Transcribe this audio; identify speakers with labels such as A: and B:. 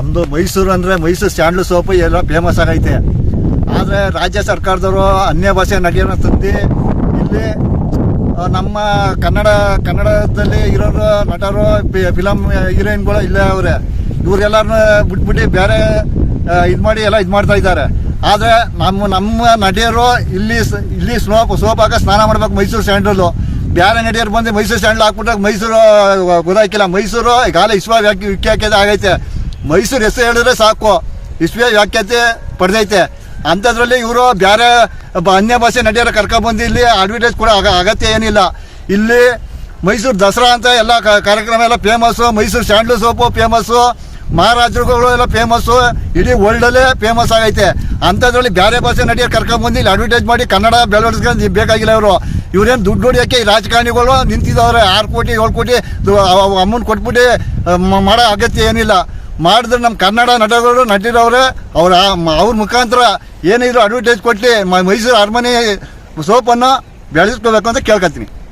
A: ನಮ್ದು ಮೈಸೂರು ಅಂದ್ರೆ Mysuru sandal soap ಎಲ್ಲ ಫೇಮಸ್ ಆಗೈತೆ. ಆದ್ರೆ ರಾಜ್ಯ ಸರ್ಕಾರದವರು ಅನ್ಯ ಭಾಷೆ ನಡೆಯೋಣ ತಂದು ಇಲ್ಲಿ ನಮ್ಮ ಕನ್ನಡ, ಕನ್ನಡದಲ್ಲಿ ಇರೋರು, ನಟರು ಫಿಲಮ್ ಹೀರೋಯಿನ್ಗಳು ಇಲ್ಲೇ ಅವರೇ. ಇವರೆಲ್ಲರನ್ನ ಬಿಟ್ಬಿಟ್ಟು ಬೇರೆ ಇದು ಮಾಡಿ ಎಲ್ಲ ಇದು ಮಾಡ್ತಾ ಇದ್ದಾರೆ. ಆದ್ರೆ ನಮ್ಮ ನಮ್ಮ ನಟಿಯರು ಇಲ್ಲಿ ಇಲ್ಲಿ ಸ್ನೋಪ್ ಸೋಪಾಗ ಸ್ನಾನ ಮಾಡ್ಬೇಕು ಮೈಸೂರು ಸ್ಯಾಂಡಲ್ಲು ಬೇರೆ ನಟಿಯರು ಬಂದು ಮೈಸೂರು ಸ್ಯಾಂಡಲ್ ಹಾಕ್ಬಿಟ್ಟಾಗ ಮೈಸೂರು ಗೊತ್ತಾಕಿಲ್ಲ ಮೈಸೂರು ಗಾಲ ಇಸ್ವ ವ್ಯಾಖ್ಯ ಹಾಕಿದ ಆಗೈತೆ. ಮೈಸೂರು ಹೆಸರು ಹೇಳಿದ್ರೆ ಸಾಕು. ವಿಶ್ವ ವ್ಯಾಖ್ಯಾತಿ ಪಡೆದೈತೆ. ಅಂಥದ್ರಲ್ಲಿ ಇವರು ಬೇರೆ ಅನ್ಯ ಭಾಷೆ ನಟಿಯರ ಕರ್ಕೊಂಡ್ಬಂದು ಇಲ್ಲಿ ಅಡ್ವರ್ಟೈಸ್ ಕೂಡ ಅಗ- ಅಗತ್ಯ ಏನಿಲ್ಲ. ಇಲ್ಲಿ ಮೈಸೂರು ದಸರಾ ಅಂತ ಎಲ್ಲ ಕಾರ್ಯಕ್ರಮ ಎಲ್ಲ famous Mysuru sandal soap famous ಮಹಾರಾಜರುಗಳು ಎಲ್ಲ ಫೇಮಸ್ಸು ಇಡೀ ವರ್ಲ್ಡಲ್ಲೇ ಫೇಮಸ್ ಆಗೈತೆ. ಅಂಥದ್ರಲ್ಲಿ ಬೇರೆ ಭಾಷೆ ನಟಿಯರು ಕರ್ಕೊಂಡ್ಬಂದು ಇಲ್ಲಿ ಅಡ್ವರ್ಟೈಸ್ ಮಾಡಿ ಕನ್ನಡ ಬೆಳವಡಿಸ್ಕೊಂಡು ಬೇಕಾಗಿಲ್ಲ ಇವರು. ಇವ್ರೇನು ದುಡ್ಡು ಹೊಡಿಯೋಕ್ಕೆ ಈ ರಾಜಕಾರಣಿಗಳು ನಿಂತಿದ್ದವ್ರೆ ಆರು ಕೋಟಿ, ಏಳು ಕೋಟಿ ಅಮೌಂಟ್ ಕೊಟ್ಬಿಟ್ಟು ಮಾಡೋ ಅಗತ್ಯ ಏನಿಲ್ಲ. ಮಾಡಿದ್ರೆ ನಮ್ಮ ಕನ್ನಡ ನಟಗಳು ನಟಿರವ್ರೆ ಅವ್ರ ಅವ್ರ ಮುಖಾಂತರ ಏನಿದ್ರು ಅಡ್ವರ್ಟೈಸ್ ಕೊಟ್ಟು ಮೈಸೂರು ಅರಮನೆ ಸೋಪನ್ನು ಬೆಳೆಸ್ಕೋಬೇಕು ಅಂತ ಕೇಳ್ಕೊತೀನಿ